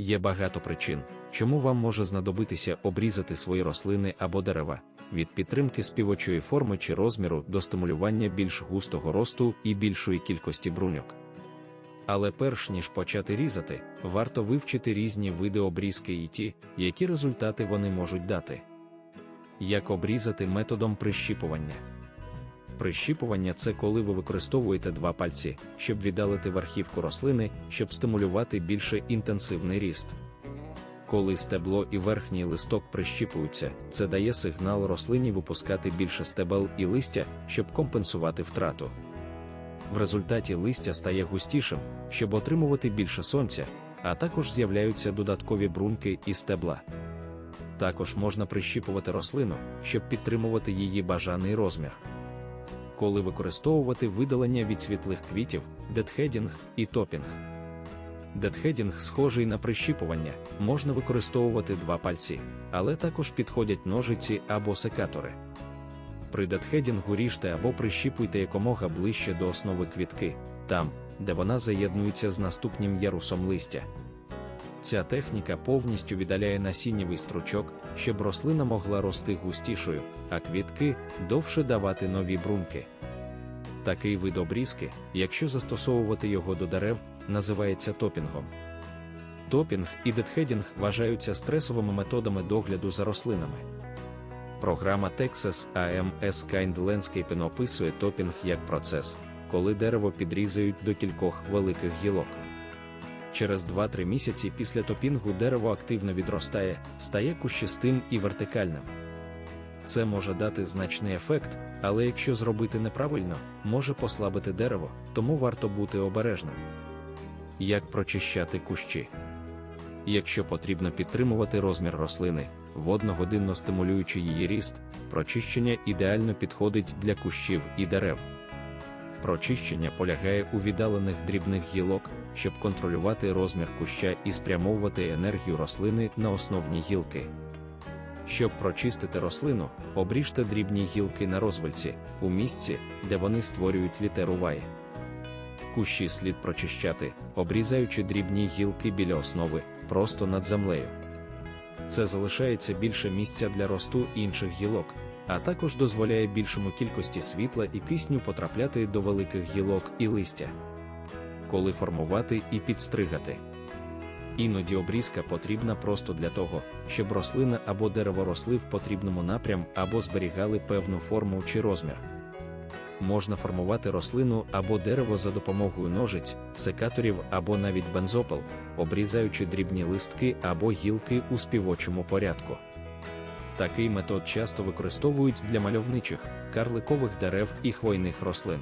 Є багато причин, чому вам може знадобитися обрізати свої рослини або дерева, від підтримки співочої форми чи розміру до стимулювання більш густого росту і більшої кількості бруньок. Але перш ніж почати різати, варто вивчити різні види обрізки і ті, які результати вони можуть дати. Як обрізати методом прищіпування. Прищіпування це коли ви використовуєте два пальці, щоб віддалити верхівку рослини, щоб стимулювати більше інтенсивний ріст. Коли стебло і верхній листок прищіпуються, це дає сигнал рослині випускати більше стебел і листя, щоб компенсувати втрату. В результаті листя стає густішим, щоб отримувати більше сонця, а також з'являються додаткові брунки і стебла. Також можна прищіпувати рослину, щоб підтримувати її бажаний розмір. Коли використовувати видалення від світлих квітів, детхедінг і топінг. Детхедінг схожий на прищіпування, можна використовувати два пальці, але також підходять ножиці або секатори. При детхедінгу ріжте або прищіпуйте якомога ближче до основи квітки, там, де вона заєднується з наступним ярусом листя. Ця техніка повністю віддаляє насіннєвий стручок, щоб рослина могла рости густішою, а квітки довше давати нові брунки. Такий вид обрізки, якщо застосовувати його до дерев, називається топінгом. Топінг і детхедінг вважаються стресовими методами догляду за рослинами. Програма Texas AMS Kind Landscaping описує топінг як процес, коли дерево підрізають до кількох великих гілок. Через 2-3 місяці після топінгу дерево активно відростає, стає кущистим і вертикальним. Це може дати значний ефект, але якщо зробити неправильно, може послабити дерево, тому варто бути обережним. Як прочищати кущі? Якщо потрібно підтримувати розмір рослини, водногодинно стимулюючи її ріст, прочищення ідеально підходить для кущів і дерев. Прочищення полягає у віддалених дрібних гілок, щоб контролювати розмір куща і спрямовувати енергію рослини на основні гілки. Щоб прочистити рослину, обріжте дрібні гілки на розвильці, у місці, де вони створюють літеру Y. Кущі слід прочищати, обрізаючи дрібні гілки біля основи, просто над землею. Це залишається більше місця для росту інших гілок, а також дозволяє більшому кількості світла і кисню потрапляти до великих гілок і листя. Коли формувати і підстригати. Іноді обрізка потрібна просто для того, щоб рослина або дерево росли в потрібному напрям або зберігали певну форму чи розмір. Можна формувати рослину або дерево за допомогою ножиць, секаторів або навіть бензопил, обрізаючи дрібні листки або гілки у співочому порядку. Такий метод часто використовують для мальовничих, карликових дерев і хвойних рослин.